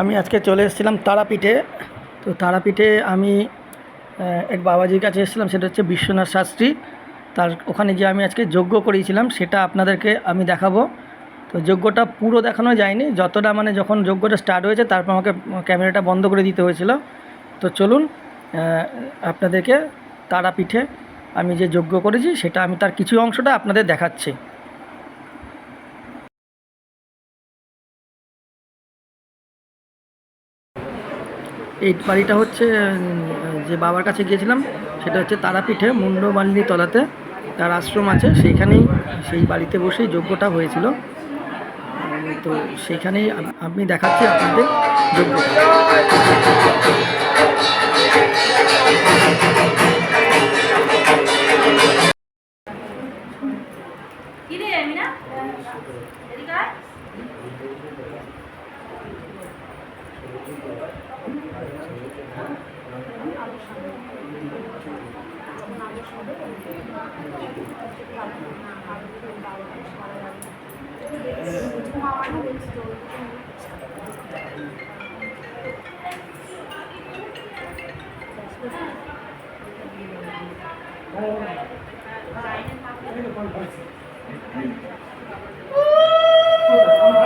আমি আজকে চলে এসেছিলাম তারাপীঠে। তো তারাপীঠে আমি এক বাবাজির কাছে এসেছিলাম, সেটা হচ্ছে বিশ্বনাথ শাস্ত্রী। তার ওখানে গিয়ে আমি আজকে যজ্ঞ করিয়েছিলাম, সেটা আপনাদেরকে আমি দেখাবো। তো যজ্ঞটা পুরো দেখানো যায়নি, যতটা মানে যখন যজ্ঞটা স্টার্ট হয়েছে, তারপর আমাকে ক্যামেরাটা বন্ধ করে দিতে হয়েছিল। তো চলুন আপনাদেরকে তারাপীঠে আমি যে যজ্ঞ করেছি, সেটা আমি তার কিছু অংশটা আপনাদের দেখাচ্ছি। এই বাড়িটা হচ্ছে যে বাবার কাছে গিয়েছিলাম, সেটা হচ্ছে তারাপীঠে মুন্ডমালিনী তলাতে। তার আশ্রম আছে, সেইখানেই সেই বাড়িতে বসেই যজ্ঞটা হয়েছিল। তো সেইখানেই আম- দেখাচ্ছি আপনাদের যজ্ঞ কি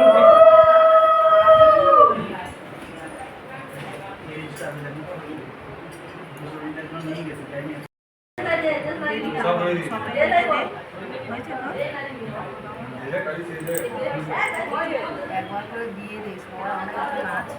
রে একবার করে দিয়ে দে সবার আমার কাছে না আছে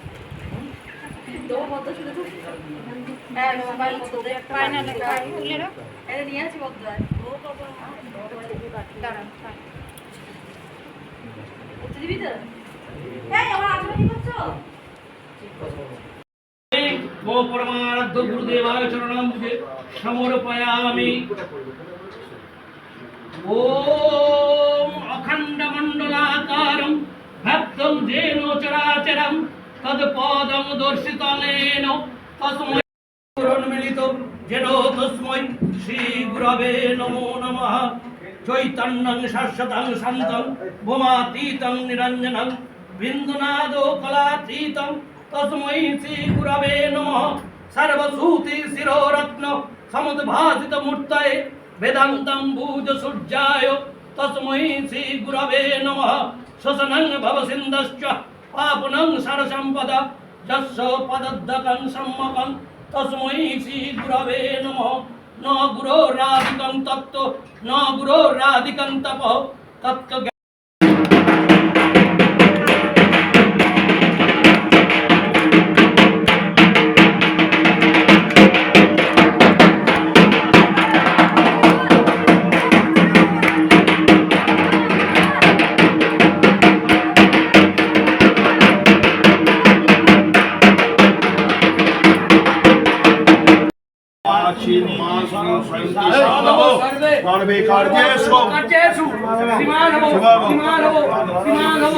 ও মো পরমারাধ্য গুরুদেবায় চরণম সমর্পয়ামি ওম অখণ্ড মণ্ডলাকারম ভক্তম যেন চরাচরম। তৎপদম দর্শিতনেন তস্মৈ পুরন্মিলিত যেন তস্মৈ শ্রী গুরবে নমো নমঃ চৈতন্যং শাশ্বতং শান্তং বোমাতীতং নিরঞ্জনং বিন্দুনাদো কলাতীতং তস্मै শ্রী গুরবে নমঃ সর্বসূতি শিরোরত্ন সমুদ্ভাসিত মূর্তয়ে বেদান্তম ভূজ সূর্যায় ভবসিন্ধশ্চ পাপনং সরসম্পদ যস্য পদদ্দকং সম্মকং তস্मै শ্রী গুরবে নমঃ ন গুরোরাধিকং তত্ত্ব ন গুরোরাধিকং তপ তত্ত্ব মাস সর্বে কার্যেষু কার্যেষু সীমান হব সীমান হব সীমান হব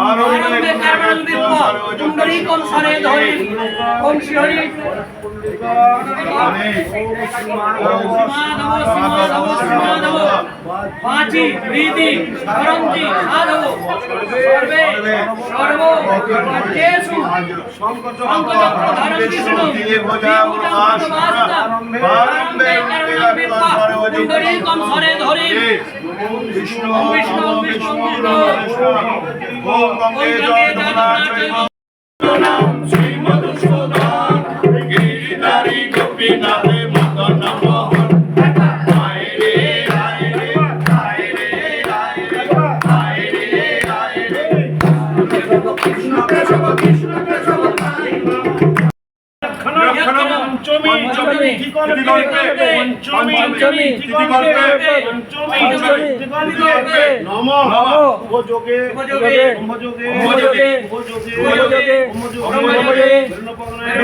আরম্ভে কেবল বিপ্র কুণ্ডলীকম সরে ধরি ওম শ্রীহরি পাঁচি প্রীতি করন্তি সাধব সর্বে সর্ব কার্যেষু শঙ্কচক্র ধারণ কৃষ্ণ আরম্ভে কেবল বিপ্র কুণ্ডলীকম সরে ধরি বিষ্ণু বিষ্ণু বিষ্ণু ওম বিষ্ণু গঙ্গে জগন্নাথ পঞ্চমী নম নম যোগে উপযোগে যোগে উপযোগে উপযোগে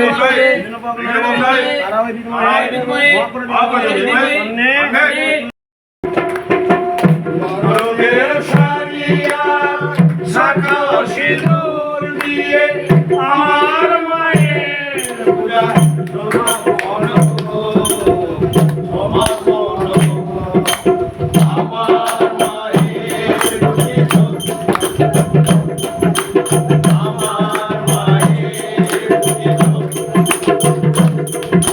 উপযোগে রোগের সারিয়া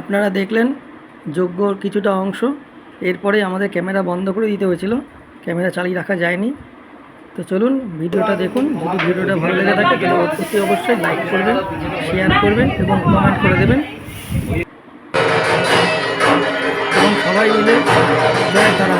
আপনারা দেখলেন যজ্ঞর কিছুটা অংশ। এরপরে আমাদের ক্যামেরা বন্ধ করে দিতে হয়েছিল। ক্যামেরা চালিয়ে রাখা যায়নি। তো চলুন ভিডিওটা দেখুন। যদি ভিডিওটা ভালো লেগে থাকে, তাহলে অবশ্যই লাইক করবেন শেয়ার করবেন এবং কমেন্ট করে দেবেন। এবং সবাই মিলে জয় তারা